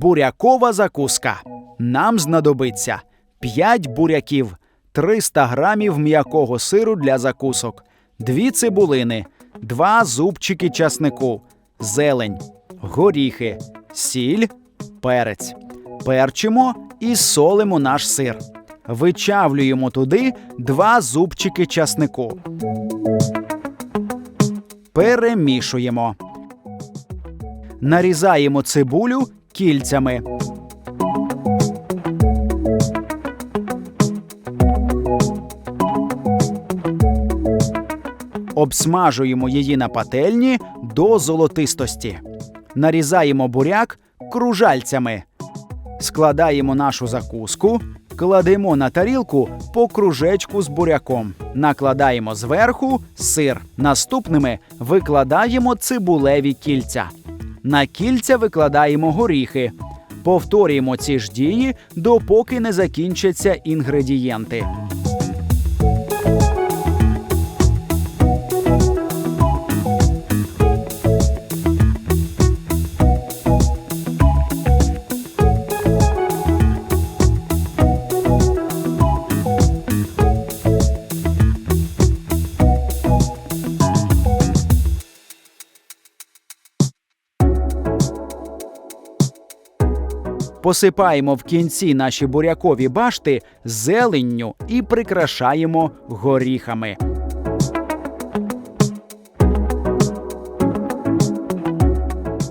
Бурякова закуска. Нам знадобиться 5 буряків, 300 грамів м'якого сиру для закусок, 2 цибулини, 2 зубчики часнику, зелень, горіхи, сіль, перець. Перчимо і солимо наш сир. Вичавлюємо туди 2 зубчики часнику. Перемішуємо. Нарізаємо цибулю кільцями. Обсмажуємо її на пательні до золотистості. Нарізаємо буряк кружальцями. Складаємо нашу закуску, кладемо на тарілку по кружечку з буряком. Накладаємо зверху сир. Наступними викладаємо цибулеві кільця. На кільця викладаємо горіхи. Повторюємо ці ж дії, допоки не закінчаться інгредієнти. Посипаємо в кінці наші бурякові башти зеленню і прикрашаємо горіхами.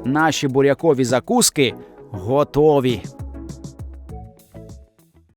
Наші бурякові закуски готові.